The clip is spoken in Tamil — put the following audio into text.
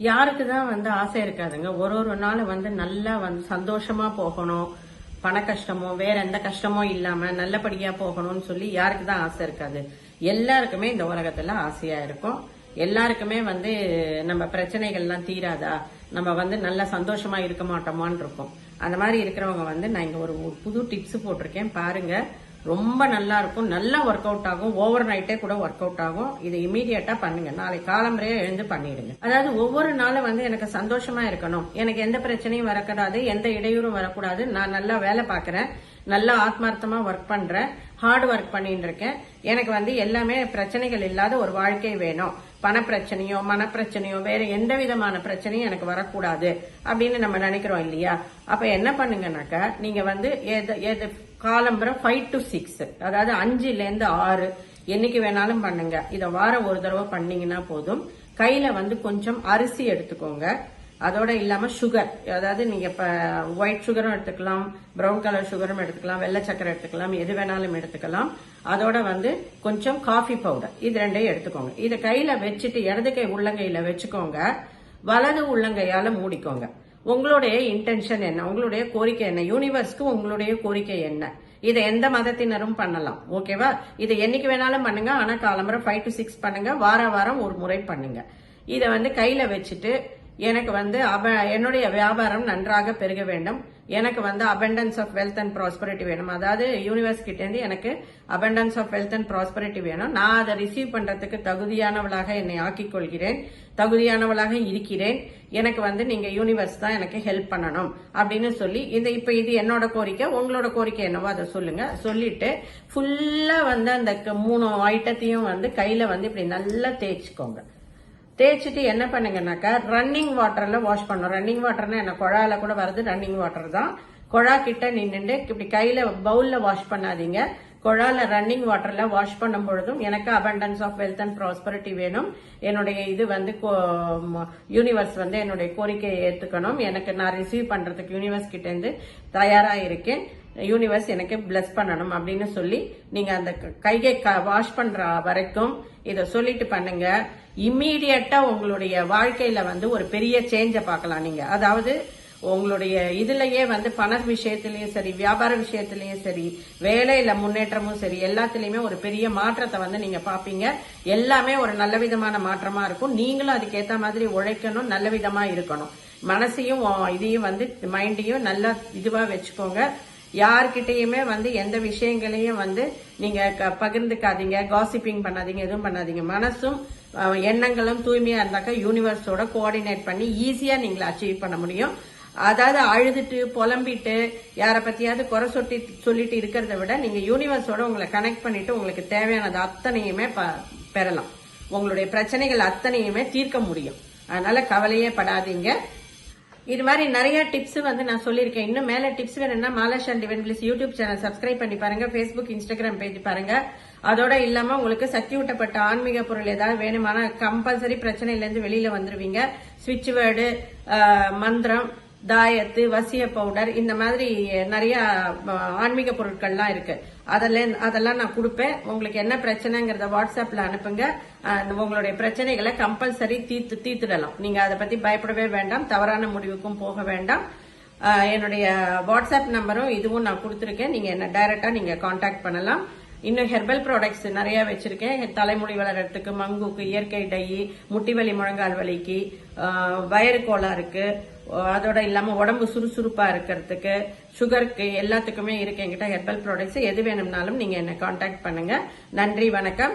யாருக்கு தான் வந்து ஆசை இருக்காதுங்க. ஒரு ஒரு நாள் வந்து நல்லா வந்து சந்தோஷமா போகணும். பண கஷ்டமோ வேற எந்த கஷ்டமோ இல்லாம நல்லபடியா போகணும்னு சொல்லி யாருக்கு தான் ஆசை இருக்காது. எல்லாருக்குமே இந்த உலகத்துல ஆசையா இருக்கும். எல்லாருக்குமே வந்து நம்ம பிரச்சனைகள்லாம் தீராதா? நம்ம வந்து நல்லா சந்தோஷமா இருக்க மாட்டோமான்னு இருக்கும். அந்த மாதிரி இருக்கிறவங்க வந்து நான் இங்க ஒரு ஒரு புது டிப்ஸ் போட்டிருக்கேன். பாருங்க. ரொம்ப நல்லா இருக்கும். நல்லா ஒர்க் அவுட் ஆகும். ஓவர் நைட்டே கூட ஒர்க் அவுட் ஆகும். இதை இமீடியட்டா பண்ணுங்க. நாளைக்கு காலம்பறையே எழுந்து பண்ணிடுங்க. அதாவது ஒவ்வொரு நாளும் வந்து எனக்கு சந்தோஷமா இருக்கணும். எனக்கு எந்த பிரச்சனையும் வரக்கூடாது. எந்த இடையூறும் வரக்கூடாது. நான் நல்லா வேலை பார்க்கறேன். நல்லா ஆத்மார்த்தமா ஒர்க் பண்றேன். ஹார்ட் ஒர்க் பண்ணிட்டு இருக்கேன். எனக்கு வந்து எல்லாமே பிரச்சனைகள் இல்லாத ஒரு வாழ்க்கை வேணும். பண பிரச்சனையோ மனப்பிரச்சனையோ வேற எந்த விதமான பிரச்சனையும் எனக்கு வரக்கூடாது. அப்படின்னு நம்ம நினைக்கிறோம் இல்லையா? அப்ப என்ன பண்ணுங்கனாக்கா நீங்க வந்து எது எது காலம்பரம் ஃபைவ் டு சிக்ஸ் அதாவது அஞ்சுல இருந்து ஆறு. என்னைக்கு வேணாலும் பண்ணுங்க. இதை வாரம் ஒரு தடவை பண்ணீங்கன்னா போதும். கையில வந்து கொஞ்சம் அரிசி எடுத்துக்கோங்க. அதோட இல்லாம சுகர் அதாவது நீங்க இப்ப ஒயிட் சுகரும் எடுத்துக்கலாம் ப்ரௌன் கலர் சுகரும் எடுத்துக்கலாம் வெள்ளை சக்கரை எடுத்துக்கலாம் எது வேணாலும் எடுத்துக்கலாம். அதோட வந்து கொஞ்சம் காஃபி பவுடர் இது ரெண்டையும் எடுத்துக்கோங்க. இதை கையில வச்சுட்டு இடது கை உள்ளங்கையில வச்சுக்கோங்க. வலது உள்ளங்கையால மூடிக்கோங்க. உங்களுடைய இன்டென்ஷன் என்ன? உங்களுடைய கோரிக்கை என்ன? யூனிவர்ஸ்க்கு உங்களுடைய கோரிக்கை என்ன? இதை எந்த மதத்தினரும் பண்ணலாம். ஓகேவா? இதை என்னைக்கு வேணாலும் பண்ணுங்க. ஆனா காலம்பரம் ஃபைவ் டு சிக்ஸ் பண்ணுங்க. வார வாரம் ஒரு முறை பண்ணுங்க. இதை வந்து கையில வச்சுட்டு எனக்கு வந்து அப என்னுடைய வியாபாரம் நன்றாக பெருக வேண்டும். எனக்கு வந்து abundance of wealth and prosperity வேணும். அதாவது யூனிவர்ஸ் கிட்டேருந்து எனக்கு abundance of wealth and prosperity வேணும். நான் அதை ரிசீவ் பண்றதுக்கு தகுதியானவளாக என்னை ஆக்கிக் கொள்கிறேன் தகுதியானவளாக இருக்கிறேன். எனக்கு வந்து நீங்க யூனிவர்ஸ் தான் எனக்கு ஹெல்ப் பண்ணணும். அப்படின்னு சொல்லி இந்த இப்ப இது என்னோட கோரிக்கை உங்களோட கோரிக்கை என்னவோ அதை சொல்லுங்க. சொல்லிட்டு ஃபுல்லா வந்து அந்த க- மூணு ஐட்டத்தையும் வந்து கையில வந்து இப்படி நல்லா தேய்ச்சிக்கோங்க. தேய்ச்சிட்டு என்ன பண்ணுங்கனாக்கா ரன்னிங் வாட்டர்ல வாஷ் பண்ணணும். ரன்னிங் வாட்டர்னா என்ன? குழாயில கூட வருது ரன்னிங் வாட்டர் தான். குழா கிட்ட நின்னுட்டு இப்படி கையில பவுல்ல வாஷ் பண்ணாதீங்க. குழால ரன்னிங் வாட்டர்ல வாஷ் பண்ணும் பொழுதும் எனக்கு abundance of wealth and prosperity வேணும். என்னுடைய இது வந்து யூனிவர்ஸ் வந்து என்னுடைய கோரிக்கையை ஏத்துக்கணும். எனக்கு நான் ரிசீவ் பண்றதுக்கு யூனிவர்ஸ் கிட்ட இருந்து தயாரா இருக்கேன். யூனிவர்ஸ் எனக்கு பிளஸ் பண்ணணும் அப்படின்னு சொல்லி நீங்க அந்த க- கையை வாஷ் பண்ற வரைக்கும் இதை சொல்லிட்டு பண்ணுங்க. இம்மீடியட்டா உங்களுடைய வாழ்க்கையில வந்து ஒரு பெரிய சேஞ்சை பார்க்கலாம் நீங்க. அதாவது உங்களுடைய இதுலயே வந்து பண விஷயத்திலயும் சரி வியாபார விஷயத்திலயும் சரி வேலையில முன்னேற்றமும் சரி எல்லாத்துலயுமே ஒரு பெரிய மாற்றத்தை வந்து நீங்க பாப்பீங்க எல்லாமே ஒரு நல்ல விதமான மாற்றமா இருக்கும். நீங்களும் அதுக்கேத்த மாதிரி உழைக்கணும் நல்ல விதமா இருக்கணும். மனசையும் இதையும் வந்து மைண்டையும் நல்லா இதுவா வச்சுக்கோங்க. யார்கிட்டயுமே வந்து எந்த விஷயங்களையும் வந்து நீங்க க- பகிர்ந்துக்காதீங்க காசிப்பிங் பண்ணாதீங்க எதுவும் பண்ணாதீங்க. மனசும் எண்ணங்களும் தூய்மையா இருந்தாக்கா யூனிவர்ஸோட கோஆர்டினேட் பண்ணி ஈஸியா நீங்களை அச்சீவ் பண்ண முடியும். அதாவது அழுதுட்டு புலம்பிட்டு யார பத்தியாவது குறை சொட்டி சொல்லிட்டு இருக்கிறத விட நீங்க யூனிவர்ஸோட உங்களை கனெக்ட் பண்ணிட்டு உங்களுக்கு தேவையானது அத்தனையுமே ப- பெறலாம். உங்களுடைய பிரச்சனைகள் அத்தனையுமே தீர்க்க முடியும். அதனால கவலையே படாதீங்க. இது மாதிரி நிறைய டிப்ஸ் வந்து நான் சொல்லியிருக்கேன். இன்னும் மேல டிப்ஸ் வேணும்னா மாலாஷ் அண்ட் டிவன் பிளிஸ் யூடியூப் சேனல் சப்ஸ்கிரைப் பண்ணி பாருங்க. ஃபேஸ்புக் இன்ஸ்டாகிராம் பேஜ் பாருங்க. அதோட இல்லாம உங்களுக்கு சக்தி ஊட்டப்பட்ட ஆன்மீக பொருள் ஏதாவது வேணுமானா கம்பல்சரி பிரச்சனையில இருந்து வெளியில வந்துருவீங்க. சுவிட்ச் வேர்டு மந்திரம் தாயத்து வசிய பவுடர் இந்த மாதிரி நிறைய ஆன்மீக பொருட்கள்லாம் இருக்கு. அதெல்லாம் அதெல்லாம் நான் கொடுப்பேன். உங்களுக்கு என்ன பிரச்சனைங்கிறத வாட்ஸ்அப்ல அனுப்புங்க. உங்களுடைய பிரச்சனைகளை கம்பல்சரி தீர்த்து தீர்த்துடலாம். நீங்க அதை பத்தி பயப்படவே வேண்டாம். தவறான முடிவுக்கும் போக வேண்டாம். என்னுடைய வாட்ஸ்அப் நம்பரும் இதுவும் நான் கொடுத்துருக்கேன். நீங்க என்ன டைரக்டா நீங்க காண்டாக்ட் பண்ணலாம். இன்னும் ஹெர்பல் ப்ராடக்ட்ஸ் நிறைய வச்சிருக்கேன். தலைமுடி வளர்றதுக்கு மங்குக்கு இயற்கை டை முட்டி வலி முழங்கால் வலிக்கு வயறு கோளாறுக்கு அதோட இல்லாம உடம்பு சுறுசுறுப்பா இருக்கிறதுக்கு சுகருக்கு எல்லாத்துக்குமே இருக்கு. என்கிட்ட ஹெர்பல் ப்ராடக்ட்ஸ் எது வேணும்னாலும் நீங்க என்ன காண்டாக்ட் பண்ணுங்க. நன்றி வணக்கம்.